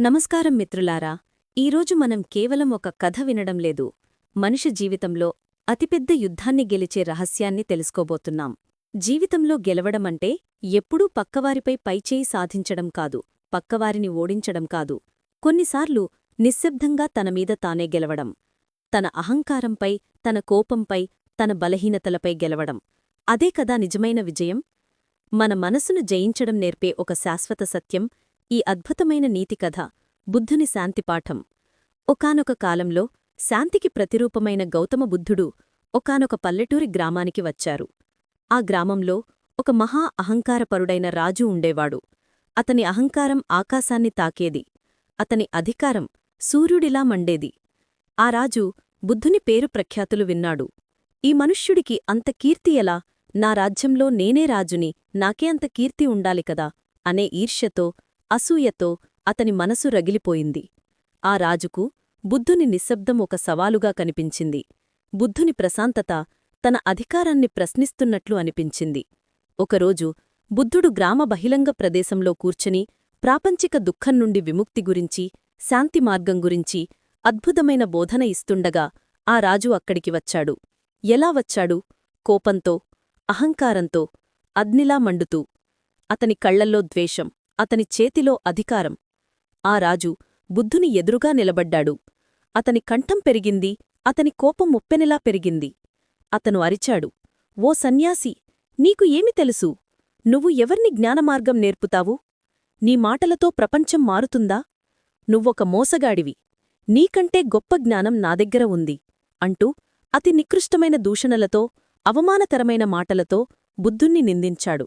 నమస్కారం మిత్రులారా ఈరోజు మనం కేవలం ఒక కథ వినడం లేదు. మనిషి జీవితంలో అతిపెద్ద యుద్ధాన్ని గెలిచే రహస్యాన్ని తెలుసుకోబోతున్నాం. జీవితంలో గెలవడమంటే ఎప్పుడూ పక్కవారిపై పైచేయి సాధించడం కాదు పక్కవారిని ఓడించడం కాదు. కొన్నిసార్లు నిశ్శబ్దంగా తనమీద తానే గెలవడం తన అహంకారంపై తన కోపంపై తన బలహీనతలపై గెలవడం. అదే కదా నిజమైన విజయం? మన మనసును జయించడం నేర్పే ఒక శాశ్వత సత్యం ఈ అద్భుతమైన నీతి కథ బుద్ధుని శాంతిపాఠం ఒకానొక కాలంలో శాంతికి ప్రతిరూపమైన గౌతమ బుద్ధుడు ఒకానొక పల్లెటూరి గ్రామానికి వచ్చారు. ఆ గ్రామంలో ఒక మహా అహంకారపరుడైన రాజు ఉండేవాడు. అతని అహంకారం ఆకాశాన్ని తాకేది. అతని అధికారం సూర్యుడిలా మండేది. ఆ రాజు బుద్ధుని పేరు ప్రఖ్యాతులు విన్నాడు. ఈ మనుష్యుడికి అంత కీర్తి ఎలా? నా రాజ్యంలో నేనే రాజుని నాకే అంత కీర్తి ఉండాలి కదా? అనే ఈర్ష్యతో అసూయతో అతని మనసు రగిలిపోయింది. ఆ రాజుకు బుద్ధుని నిశ్శబ్దం ఒక సవాలుగా కనిపించింది. బుద్ధుని ప్రశాంతత తన అధికారాన్ని ప్రశ్నిస్తున్నట్లు అనిపించింది. ఒకరోజు బుద్ధుడు గ్రామ బహిరంగ ప్రదేశంలో కూర్చుని ప్రాపంచిక దుఃఖం నుండి విముక్తి గురించి శాంతి మార్గం గురించి అద్భుతమైన బోధన ఇస్తుండగా ఆ రాజు అక్కడికి వచ్చాడు. ఎలా వచ్చాడు? కోపంతో అహంకారంతో అగ్నిలా మండుతూ అతని కళ్ళల్లో ద్వేషం. అతని చేతిలో అధికారం. ఆ రాజు బుద్ధుని ఎదురుగా నిలబడ్డాడు. అతని కంఠం పెరిగింది అతని కోపం ముప్పెనెలా పెరిగింది? అతను అరిచాడు. ఓ సన్యాసి నీకు ఏమి తెలుసు? నువ్వు ఎవర్ని జ్ఞానమార్గం నేర్పుతావు? నీ మాటలతో ప్రపంచం మారుతుందా? నువ్వొక మోసగాడివి. నీకంటే గొప్ప జ్ఞానం నా దగ్గర ఉంది అంటూ అతి నికృష్టమైన దూషణలతో అవమానకరమైన మాటలతో బుద్ధుణ్ణి నిందించాడు.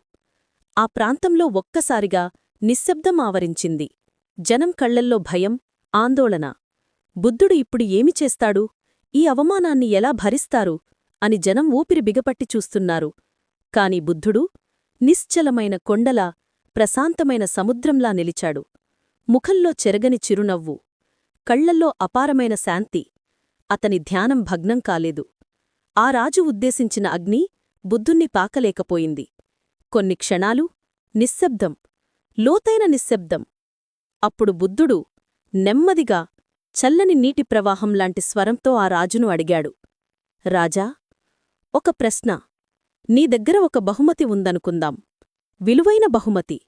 ఆ ప్రాంతంలో ఒక్కసారిగా నిశ్శబ్దం ఆవరించింది. జనం కళ్ళల్లో భయం ఆందోళన. బుద్ధుడు ఇప్పుడు ఏమి చేస్తాడు? ఈ అవమానాన్ని ఎలా భరిస్తారు? అని జనం ఊపిరి బిగపట్టి చూస్తున్నారు. కాని బుద్ధుడు నిశ్చలమైన కొండలా ప్రశాంతమైన సముద్రంలా నిలిచాడు. ముఖంలో చెరగని చిరునవ్వు. కళ్ళల్లో అపారమైన శాంతి. అతని ధ్యానం భగ్నం కాలేదు. ఆ రాజు ఉద్దేశించిన అగ్ని బుద్ధుణ్ణి పాకలేకపోయింది. కొన్ని క్షణాలు నిశ్శబ్దం లోతైన నిశ్శబ్దం. అప్పుడు బుద్ధుడు నెమ్మదిగా చల్లని నీటి ప్రవాహం లాంటి స్వరంతో ఆ రాజును అడిగాడు. రాజా ఒక ప్రశ్న. నీ దగ్గర ఒక బహుమతి ఉందనుకుందాం. విలువైన బహుమతి.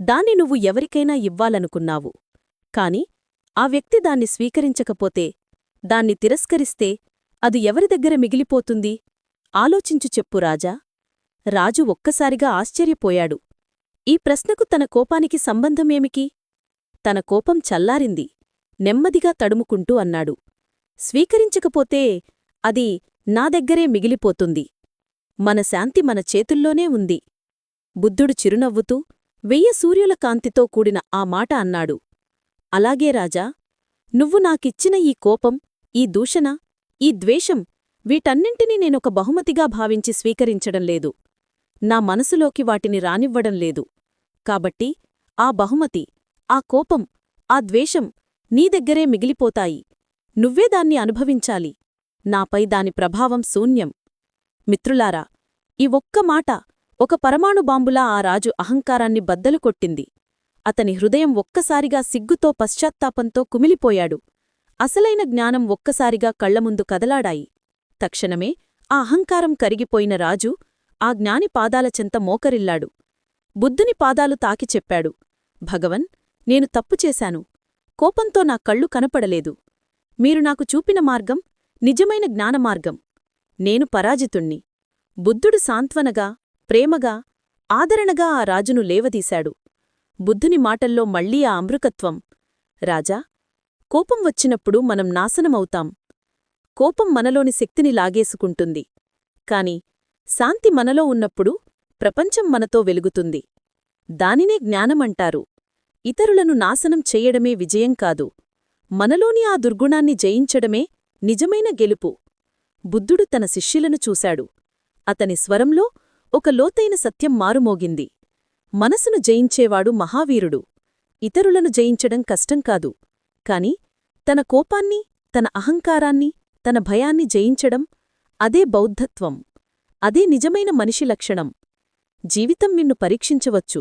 దాన్ని నువ్వు ఎవరికైనా ఇవ్వాలనుకున్నావు. కాని ఆ వ్యక్తి దాన్ని స్వీకరించకపోతే దాన్ని తిరస్కరిస్తే అది ఎవరి దగ్గర మిగిలిపోతుంది? ఆలోచించు చెప్పు రాజా. రాజు ఒక్కసారిగా ఆశ్చర్యపోయాడు. ఈ ప్రశ్నకు తన కోపానికి సంబంధమేమికి? తన కోపం చల్లారింది. నెమ్మదిగా తడుముకుంటూ అన్నాడు. స్వీకరించకపోతే అది నా దగ్గరే మిగిలిపోతుంది. మన శాంతి మన చేతుల్లోనే ఉంది. బుద్ధుడు చిరునవ్వుతూ వెయ్య సూర్యుల కాంతితో కూడిన ఆ మాట అన్నాడు. అలాగే రాజా నువ్వు నాకిచ్చిన ఈ కోపం ఈ దూషణ ఈ ద్వేషం వీటన్నింటినీ నేనొక బహుమతిగా భావించి స్వీకరించడం లేదు. నా మనసులోకి వాటిని రానివ్వడం లేదు. కాబట్టి ఆ బహుమతి ఆ కోపం ఆ ద్వేషం నీ దగ్గరే మిగిలిపోతాయి. నువ్వే దాన్ని అనుభవించాలి. నాపై దాని ప్రభావం శూన్యం. మిత్రులారా ఈ ఒక్క మాట ఒక పరమాణు బాంబులా ఆ రాజు అహంకారాన్ని బద్దలు కొట్టింది. అతని హృదయం ఒక్కసారిగా సిగ్గుతో పశ్చాత్తాపంతో కుమిలిపోయాడు. అసలైన జ్ఞానం ఒక్కసారిగా కళ్ళముందు కదలాడాయి. తక్షణమే ఆ అహంకారం కరిగిపోయిన రాజు ఆ జ్ఞాని పాదాల చెంత మోకరిల్లాడు. బుద్ధుని పాదాలు తాకి చెప్పాడు. భగవన్ నేను తప్పు చేశాను. కోపంతో నా కళ్ళు కనపడలేదు. మీరు నాకు చూపిన మార్గం నిజమైన జ్ఞానమార్గం నేను పరాజితుణ్ణి. బుద్ధుడు సాంత్వనగా ప్రేమగా ఆదరణగా ఆ రాజును లేవదీశాడు. బుద్ధుని మాటల్లో మళ్ళీ ఆ అమృకత్వం రాజా కోపం వచ్చినప్పుడు మనం నాశనమవుతాం. కోపం మనలోని శక్తిని లాగేసుకుంటుంది. కాని శాంతి మనలో ఉన్నప్పుడు ప్రపంచం మనతో వెలుగుతుంది. దానినే జ్ఞానమంటారు. ఇతరులను నాశనం చేయడమే విజయం కాదు. మనలోని ఆ దుర్గుణాన్ని జయించడమే నిజమైన గెలుపు. బుద్ధుడు తన శిష్యులను చూశాడు. అతని స్వరంలో ఒక లోతైన సత్యం మారుమోగింది. మనసును జయించేవాడు మహావీరుడు. ఇతరులను జయించడం కష్టం కాదు. కాని తన కోపాన్ని తన అహంకారాన్ని తన భయాన్ని జయించడం అదే బౌద్ధత్వం. అదే నిజమైన మనిషి లక్షణం. జీవితం నిన్ను పరీక్షించవచ్చు.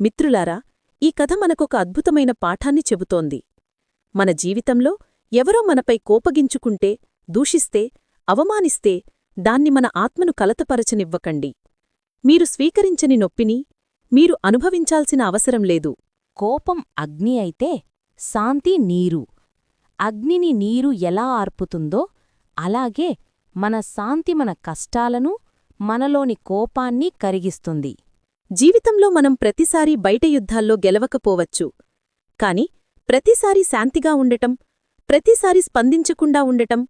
మిత్రులారా ఈ కథ మనకొక అద్భుతమైన పాఠాన్ని చెబుతోంది. మన జీవితంలో ఎవరో మనపై కోపగించుకుంటే దూషిస్తే అవమానిస్తే దాన్ని మన ఆత్మను కలతపరచనివ్వకండి. మీరు స్వీకరించని నొప్పిని మీరు అనుభవించాల్సిన అవసరం లేదు. కోపం అగ్ని అయితే శాంతి నీరు. అగ్నిని నీరు ఎలా ఆర్పుతుందో అలాగే మన శాంతి మన కష్టాలను మనలోని కోపాన్ని కరిగిస్తుంది. జీవితంలో మనం ప్రతిసారీ బయట యుద్ధాల్లో గెలవకపోవచ్చు. కాని ప్రతిసారి శాంతిగా ఉండటం ప్రతిసారి స్పందించకుండా ఉండటం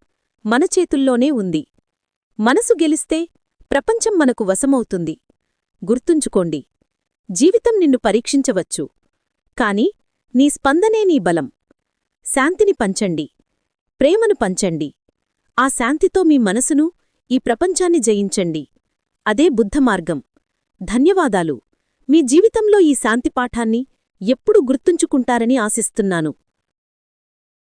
మన చేతుల్లోనే ఉంది. మనసు గెలిస్తే ప్రపంచం మనకు వశమవుతుంది. గుర్తుంచుకోండి జీవితం నిన్ను పరీక్షించవచ్చు. కాని నీ స్పందనే నీ బలం. శాంతిని పంచండి ప్రేమను పంచండి. ఆ శాంతితో మీ మనసును ఈ ప్రపంచాన్ని జయించండి. అదే బుద్ధమార్గం ధన్యవాదాలు. మీ జీవితంలో ఈ శాంతి పాఠాన్ని ఎప్పుడు గుర్తుంచుకుంటారని ఆశిస్తున్నాను.